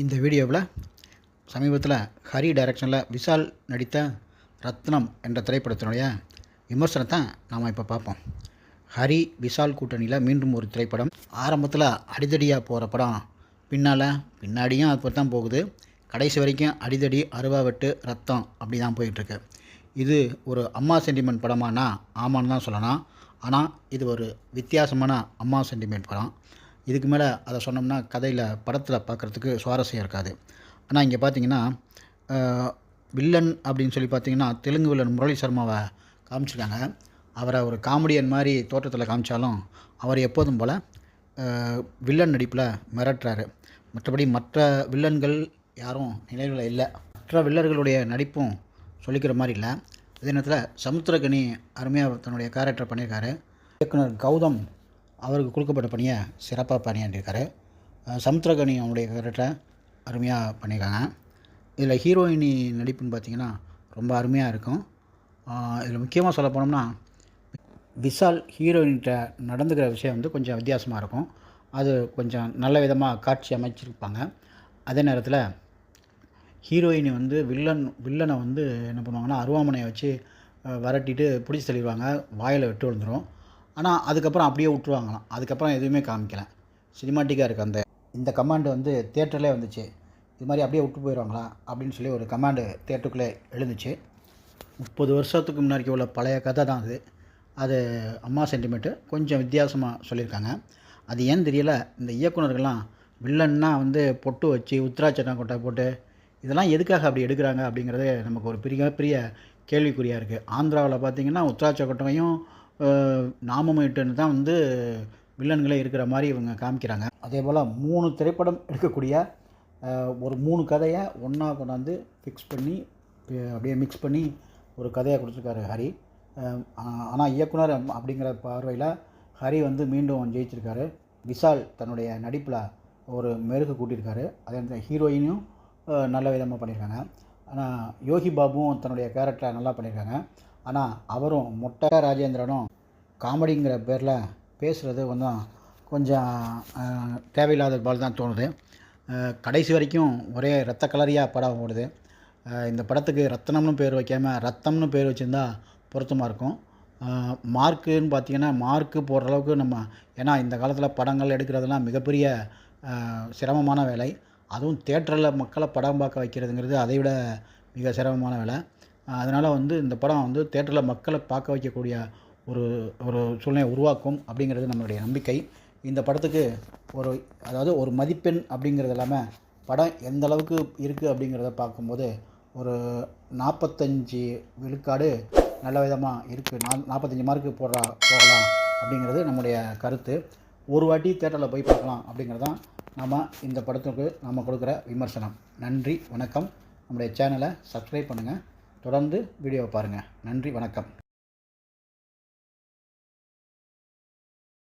இந்த வீடியோவில் சமீபத்தில் ஹரி டைரக்ஷனில் விஷால் நடித்த ரத்னம் என்ற திரைப்படத்தினுடைய விமர்சனத்தை நாம் இப்போ பார்ப்போம். ஹரி விஷால் கூட்டணியில் மீண்டும் ஒரு திரைப்படம். ஆரம்பத்தில் அடிதடியாக போகிற படம். பின்னால் பின்னாடியும் அப்போ தான் போகுது. கடைசி வரைக்கும் அடிதடி அருவா வெட்டு ரத்தம் அப்படி தான் போயிட்டுருக்கு. இது ஒரு அம்மா சென்டிமெண்ட் படமானா? ஆமான்னு தான் சொல்லலாம். ஆனால் இது ஒரு வித்தியாசமான அம்மா சென்டிமெண்ட் படம். இதுக்கு மேலே அதை சொன்னோம்னா கதையில் படத்தில் பார்க்குறதுக்கு சுவாரஸ்யம் இருக்காது. ஆனால் இங்கே பார்த்தீங்கன்னா வில்லன் அப்படின்னு சொல்லி பார்த்தீங்கன்னா தெலுங்கு வில்லன் முரளி சர்மாவை காமிச்சிருக்காங்க. அவரை ஒரு காமெடியன் மாதிரி தோற்றத்தில் காமிச்சாலும் அவர் எப்போதும் போல் வில்லன் நடிப்பில் மிரட்டுறாரு. மற்றபடி மற்ற வில்லன்கள் யாரும் நினைவில் இல்லை. மற்ற வில்லர்களுடைய நடிப்பும் சொல்லிக்கிற மாதிரி இல்லை. அதே நேரத்தில் சமுத்திரகனி அருமையாக தன்னுடைய கேரக்டர் பண்ணியிருக்காரு. இயக்குனர் கௌதம் அவருக்கு கொடுக்கப்பட்ட பணியை சிறப்பாக பணியாண்டிருக்காரு சமுத்திரகனி அவனுடைய கேரக்டரை அருமையாக பண்ணியிருக்காங்க. இதில் ஹீரோயினி நடிப்புன்னு பார்த்தீங்கன்னா ரொம்ப அருமையாக இருக்கும். இதில் முக்கியமாக சொல்ல போனோம்னா விஷால் ஹீரோயின்கிட்ட நடந்துக்கிற விஷயம் வந்து கொஞ்சம் வித்தியாசமாக இருக்கும். அது கொஞ்சம் நல்ல விதமாக காட்சி அமைச்சிருப்பாங்க. அதே நேரத்தில் ஹீரோயினி வந்து வில்லன் வில்லனை வந்து என்ன பண்ணுவாங்கன்னா அருவாமனையை வச்சு வரட்டிட்டு பிடிச்சி தள்ளிடுவாங்க. வாயில் வெட்டு விழுந்துடும் ஆனால் அதுக்கப்புறம் அப்படியே விட்டுருவாங்களாம் அதுக்கப்புறம் எதுவுமே காமிக்கல. சினிமாட்டிக்காக இருக்குது அந்த இந்த கமாண்டு வந்து தேட்டர்லேயே வந்துச்சு. இது மாதிரி அப்படியே விட்டு போயிடுவாங்களா அப்படின்னு சொல்லி ஒரு கமாண்டு தேட்டருக்குள்ளே எழுந்துச்சு. முப்பது வருஷத்துக்கு முன்னாடி உள்ள பழைய கதை தான் அது. அது அம்மா சென்டிமெண்ட்டு கொஞ்சம் வித்தியாசமாக சொல்லியிருக்காங்க. அது ஏன் தெரியல? இந்த இயக்குனர்கள்லாம் வில்லன்னா வந்து பொட்டு வச்சு உத்ராட்சட்டம் கொட்டை போட்டு இதெல்லாம் எதுக்காக அப்படி எடுக்கிறாங்க அப்படிங்கிறது நமக்கு ஒரு பெரிய பெரிய கேள்விக்குறியாக இருக்குது ஆந்திராவில் பார்த்தீங்கன்னா உத்ராட்ச கொட்டையும் நாமமிட்டுன்னு தான் வந்து வில்லன்களே இருக்கிற மாதிரி இவங்க காமிக்கிறாங்க. அதே போல் மூணு திரைப்படம் எடுக்கக்கூடிய ஒரு மூணு கதையை ஒன்றா கொண்டாந்து ஃபிக்ஸ் பண்ணி அப்படியே மிக்ஸ் பண்ணி ஒரு கதையை கொடுத்துருக்காரு ஹரி. ஆனால் இயக்குனர் அப்படிங்கிற பார்வையில் ஹரி வந்து மீண்டும் ஜெயிச்சிருக்காரு. விஷால் தன்னுடைய நடிப்பில் ஒரு மெருகு கூட்டியிருக்காரு. அதே மாதிரி ஹீரோயினும் நல்ல விதமாக பண்ணியிருக்காங்க. ஆனால் யோகி பாபுவும் தன்னுடைய கேரக்டரை நல்லா பண்ணியிருக்காங்க. ஆனால் அவரும் முட்டை ராஜேந்திரனும் காமெடிங்கிற பேரில் பேசுகிறது கொஞ்சம் கொஞ்சம் தேவையில்லாத பால் தான் தோணுது. கடைசி வரைக்கும் ஒரே ரத்த கலரியாக படம் ஓடுது. இந்த படத்துக்கு ரத்தனம்னு பேர் வைக்காமல் ரத்தம்னு பேர் வச்சுருந்தா பொருத்தமாக இருக்கும். மார்க்குன்னு பார்த்தீங்கன்னா மார்க்கு போடுற அளவுக்கு நம்ம ஏன்னா இந்த காலத்தில் படங்கள் எடுக்கிறதெல்லாம் மிகப்பெரிய சிரமமான வேலை. அதுவும் தேட்டரில் மக்களை படம் பார்க்க வைக்கிறதுங்கிறது அதை விட மிக சிரமமான வேலை. அதனால் வந்து இந்த படம் வந்து தேட்டரில் மக்களை பார்க்க வைக்கக்கூடிய ஒரு ஒரு சூழ்நிலையை உருவாக்கும் அப்படிங்கிறது நம்மளுடைய நம்பிக்கை. இந்த படத்துக்கு ஒரு அதாவது ஒரு மதிப்பெண் அப்படிங்கிறது இல்லாமல் படம் எந்த அளவுக்கு இருக்குது அப்படிங்கிறத பார்க்கும்போது ஒரு நாற்பத்தஞ்சு விழுக்காடு நல்ல விதமாக இருக்குது நா நாற்பத்தஞ்சு மார்க்கு போடுறா போகலாம் அப்படிங்கிறது நம்முடைய கருத்து. ஒரு வாட்டி தேட்டரில் போய் பார்க்கலாம் அப்படிங்கிறது தான் நம்ம இந்த படத்துக்கு நம்ம கொடுக்குற விமர்சனம். நன்றி வணக்கம். நம்முடைய சேனலை சப்ஸ்கிரைப் பண்ணுங்கள் தொடர்ந்து வீடியோவை பாருங்கள் நன்றி வணக்கம்.